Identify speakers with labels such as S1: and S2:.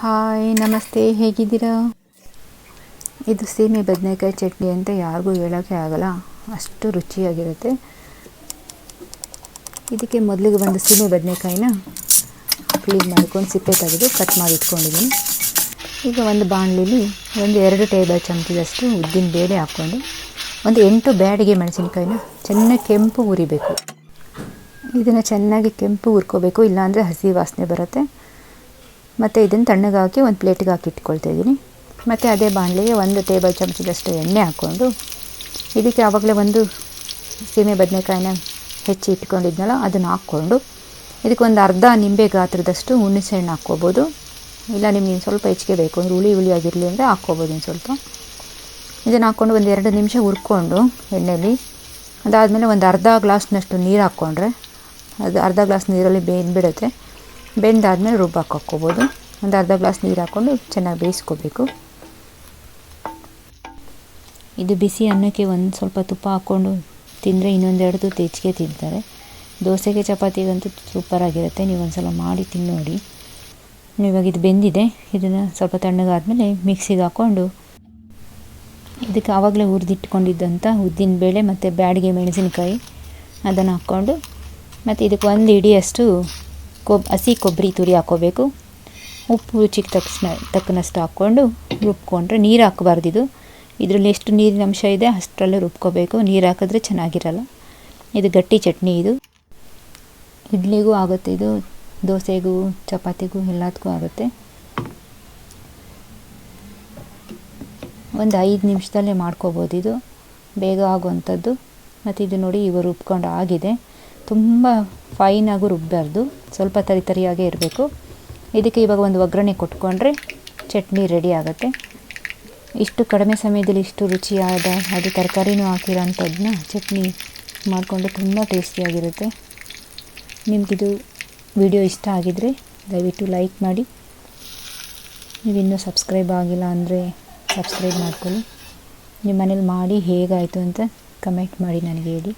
S1: Hi ನಮಸ್ತೆ, ಹೇಗಿದ್ದೀರಾ? ಇದು ಸೀಮೆ ಬದನೆಕಾಯಿ ಚಟ್ನಿ ಅಂತ ಯಾರಿಗೂ ಹೇಳೋಕ್ಕೆ ಆಗಲ್ಲ. ಅಷ್ಟು ರುಚಿಯಾಗಿರುತ್ತೆ. ಇದಕ್ಕೆ ಮೊದಲಿಗೆ ಒಂದು ಸೀಮೆ ಬದನೆಕಾಯಿನ ಕ್ಲೀನ್ ಮಾಡ್ಕೊಂಡು ಸಿಪ್ಪೆ ತೆಗೆದು ಕಟ್ ಮಾಡಿ ಇಟ್ಕೊಂಡಿದ್ದೀನಿ. ಈಗ ಒಂದು ಬಾಣಲಿಲಿ ಒಂದು ಎರಡು ಟೇಬಲ್ ಚಮಚದಷ್ಟು ಉದ್ದಿನ ಬೇಳೆ ಹಾಕ್ಕೊಂಡು ಒಂದು ಎಂಟು ಬ್ಯಾಡಿಗೆ ಮೆಣಸಿನ್ಕಾಯಿನ ಚೆನ್ನಾಗಿ ಕೆಂಪು ಉರಿಬೇಕು ಇದನ್ನು ಚೆನ್ನಾಗಿ ಕೆಂಪು ಹುರ್ಕೋಬೇಕು, ಇಲ್ಲಾಂದರೆ ಹಸಿ ವಾಸನೆ ಬರುತ್ತೆ. ಮತ್ತು ಇದನ್ನು ತಣ್ಣಗೆ ಹಾಕಿ ಒಂದು ಪ್ಲೇಟಿಗೆ ಹಾಕಿ ಇಟ್ಕೊಳ್ತಾ ಇದ್ದೀನಿ. ಮತ್ತು ಅದೇ ಬಾಣಲಿಗೆ ಒಂದು ಟೇಬಲ್ ಚಮಚದಷ್ಟು ಎಣ್ಣೆ ಹಾಕ್ಕೊಂಡು, ಇದಕ್ಕೆ ಆವಾಗಲೇ ಒಂದು ಸೀಮೆ ಬದನೆಕಾಯಿನ ಹೆಚ್ಚಿ ಇಟ್ಕೊಂಡಿದ್ನಲ್ಲ ಅದನ್ನು ಹಾಕ್ಕೊಂಡು, ಇದಕ್ಕೆ ಒಂದು ಅರ್ಧ ನಿಂಬೆ ಗಾತ್ರದಷ್ಟು ಹುಣಸೆಹಣ್ಣು ಹಾಕ್ಕೋಬೋದು. ಇಲ್ಲ, ನಿಮ್ಗೆ ಸ್ವಲ್ಪ ಹೆಚ್ಚಿಗೆ ಬೇಕು. ಅಂದರೆ ಹುಳಿ ಆಗಿರಲಿ ಅಂದರೆ ಹಾಕ್ಕೋಬೋದು ಇನ್ನು ಸ್ವಲ್ಪ. ಇದನ್ನು ಹಾಕ್ಕೊಂಡು ಒಂದು ಎರಡು ನಿಮಿಷ ಹುರ್ಕೊಂಡು ಎಣ್ಣೆಯಲ್ಲಿ ಅದಾದಮೇಲೆ ಒಂದು ಅರ್ಧ ಗ್ಲಾಸ್ನಷ್ಟು ನೀರು ಹಾಕ್ಕೊಂಡ್ರೆ, ಅದು ಅರ್ಧ ಗ್ಲಾಸ್ ನೀರಲ್ಲಿ ಬೇಯ್ದುಬಿಡುತ್ತೆ ಬೆಂದಾದಮೇಲೆ ರುಬ್ಬಕ್ಕೆ ಹಾಕ್ಕೋಬೋದು. ಒಂದು ಅರ್ಧ ಗ್ಲಾಸ್ ನೀರು ಹಾಕ್ಕೊಂಡು ಚೆನ್ನಾಗಿ ಬೇಯಿಸ್ಕೋಬೇಕು. ಇದು ಬಿಸಿ ಅನ್ನಕ್ಕೆ ಒಂದು ಸ್ವಲ್ಪ ತುಪ್ಪ ಹಾಕ್ಕೊಂಡು ತಿಂದರೆ ಇನ್ನೊಂದೆರಡು ತುತ್ತು ಹೆಚ್ಚಿಗೆ ತಿಂತಾರೆ. ದೋಸೆಗೆ ಚಪಾತಿಗಂತೂ ಸೂಪರಾಗಿರುತ್ತೆ ನೀವು ಒಂದು ಸಲ ಮಾಡಿ ತಿನ್ನೋಡಿ. ನೋಡಿ ಇವಾಗ ಇದು ಬೆಂದಿದೆ. ಇದನ್ನು ಸ್ವಲ್ಪ ತಣ್ಣಗಾದಮೇಲೆ ಮಿಕ್ಸಿಗೆ ಹಾಕ್ಕೊಂಡು ಇದಕ್ಕೆ ಆವಾಗಲೇ ಹುರಿದಿಟ್ಕೊಂಡಿದ್ದಂಥ ಉದ್ದಿನ ಬೇಳೆ ಮತ್ತು ಬ್ಯಾಡಿಗೆ ಮೆಣಸಿನಕಾಯಿ ಅದನ್ನು ಹಾಕ್ಕೊಂಡು ಮತ್ತು ಇದಕ್ಕೆ ಒಂದು ಇಡಿಯಷ್ಟು ಕೊಬ್, ಹಸಿ ಕೊಬ್ಬರಿ ತುರಿ ಹಾಕೋಬೇಕು. ಉಪ್ಪು ರುಚಿಗೆ ತಕ್ಷಣ, ತಕ್ಕನಷ್ಟು ಹಾಕ್ಕೊಂಡು ರುಬ್ಕೊಂಡ್ರೆ ನೀರು ಹಾಕಬಾರ್ದು ಇದು. ಇದರಲ್ಲಿ ಎಷ್ಟು ನೀರಿನ ಅಂಶ ಇದೆ ಅಷ್ಟರಲ್ಲೇ ರುಬ್ಕೋಬೇಕು. ನೀರು ಹಾಕಿದ್ರೆ ಚೆನ್ನಾಗಿರಲ್ಲ. ಇದು ಗಟ್ಟಿ ಚಟ್ನಿ ಇದು. ಇಡ್ಲಿಗೂ ಆಗುತ್ತೆ ಇದು. ದೋಸೆಗೂ, ಚಪಾತಿಗೂ ಎಲ್ಲದಕ್ಕೂ ಆಗುತ್ತೆ. ಒಂದು ಐದು ನಿಮಿಷದಲ್ಲೇ ಮಾಡ್ಕೋಬೋದು ಇದು. ಬೇಗ ಆಗುವಂಥದ್ದು. ಮತ್ತು ಇದು ನೋಡಿ ಇವರು ರುಬ್ಕೊಂಡು ಆಗಿದೆ. ತುಂಬ ಫೈನಾಗೂ ರುಬ್ಬಾರ್ದು. ಸ್ವಲ್ಪ ತರಿ ತರಿಯಾಗೇ ಇರಬೇಕು. ಇದಕ್ಕೆ ಇವಾಗ ಒಂದು ಒಗ್ಗರಣೆ ಕೊಟ್ಕೊಂಡ್ರೆ ಚಟ್ನಿ ರೆಡಿ ಆಗುತ್ತೆ. ಇಷ್ಟು ಕಡಿಮೆ ಸಮಯದಲ್ಲಿ ಇಷ್ಟು ರುಚಿಯಾದ ಅದು ತರಕಾರಿನೂ ಹಾಕಿರೋ ಅಂಥದ್ದನ್ನ ಚಟ್ನಿ ಮಾಡಿಕೊಂಡು ತುಂಬ ಟೇಸ್ಟಿಯಾಗಿರುತ್ತೆ. ನಿಮಗಿದು ವಿಡಿಯೋ ಇಷ್ಟ ಆಗಿದರೆ ದಯವಿಟ್ಟು ಲೈಕ್ ಮಾಡಿ. ನೀವಿನ್ನೂ ಸಬ್ಸ್ಕ್ರೈಬ್ ಆಗಿಲ್ಲ ಅಂದರೆ ಸಬ್ಸ್ಕ್ರೈಬ್ ಮಾಡ್ಕೊಳ್ಳಿ. ನಿಮ್ಮ ಮನೇಲಿ ಮಾಡಿ ಹೇಗಾಯಿತು ಅಂತ ಕಮೆಂಟ್ ಮಾಡಿ ನನಗೆ ಹೇಳಿ.